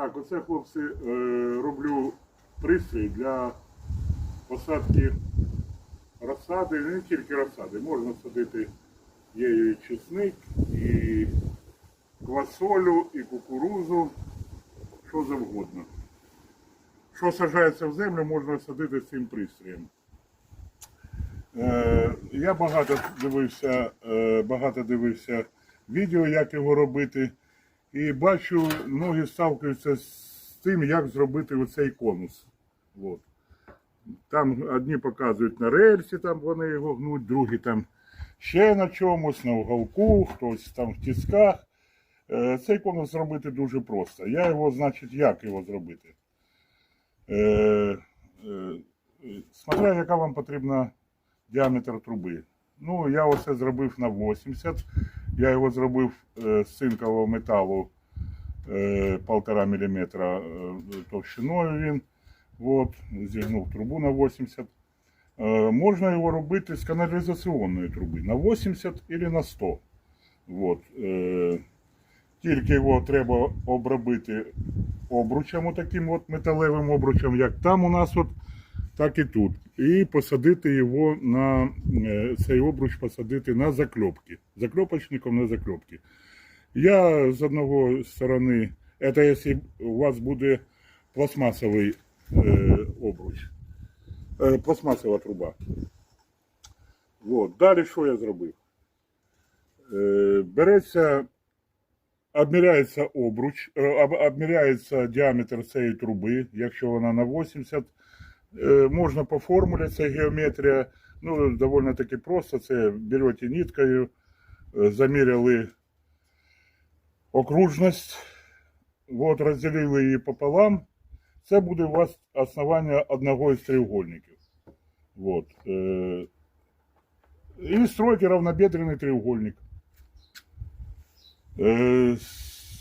Так, оце хлопці е, роблю пристрій для посадки розсади, не тільки розсади. Можна садити є і чесник, і квасолю, і кукурузу, що завгодно. Що саджається в землю, можна садити цим пристроєм. Е, я багато дивився, е, багато дивився відео, як його робити. І бачу, многі сталкуються з тим, як зробити оцей конус. От. Там одні показують на рельсі, там вони його гнуть, другі там ще на чомусь, на уголку, хтось там в тисках. Е, Цей конус зробити дуже просто. Я його, значить, як його зробити? Е, е, Смотря, яка вам потрібна діаметр труби. Ну, я оце зробив на 80. Я його зробив е, з цинкового металу е, 1,5 мм товщиною він. От, зігнув трубу на 80. Е, можна його робити з каналізаційної труби на 80 або на 100. От, е, тільки його треба обробити обручем, таким от металевим обручем, як там у нас, от, так і тут. І посадити його на е, цей обруч посадити на закльопки. Закльопочником на закльопки. Я з одного сторони, це якщо у вас буде пластмасовий е, обруч, е, пластмасова труба. От. Далі що я зробив? Е, береться, обміряється обруч, е, обміряється діаметр цієї труби, якщо вона на 80. Е, можна по формулі, це геометрія. Ну, доволі таки просто. Це берете ниткою, е, заміряли окружність, от, розділили її пополам. Це буде у вас основання одного із треугольників. Вот. Е, І строїте равнобедрений треугольник.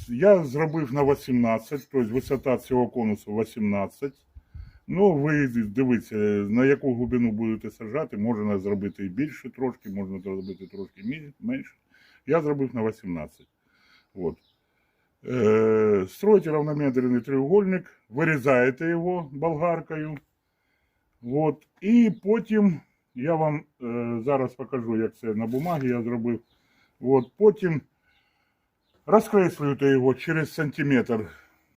Я зробив на 18, тобто висота цього конусу 18. Ну, ви дивіться, на яку глибину будете саджати, можна зробити і більше трошки, можна зробити трошки менше. Я зробив на 18. От. Е, строите равномерний треугольник, вирізаєте його болгаркою. От. І потім я вам е, зараз покажу, як це на бумагі я зробив. От. Потім розкреслюєте його через сантиметр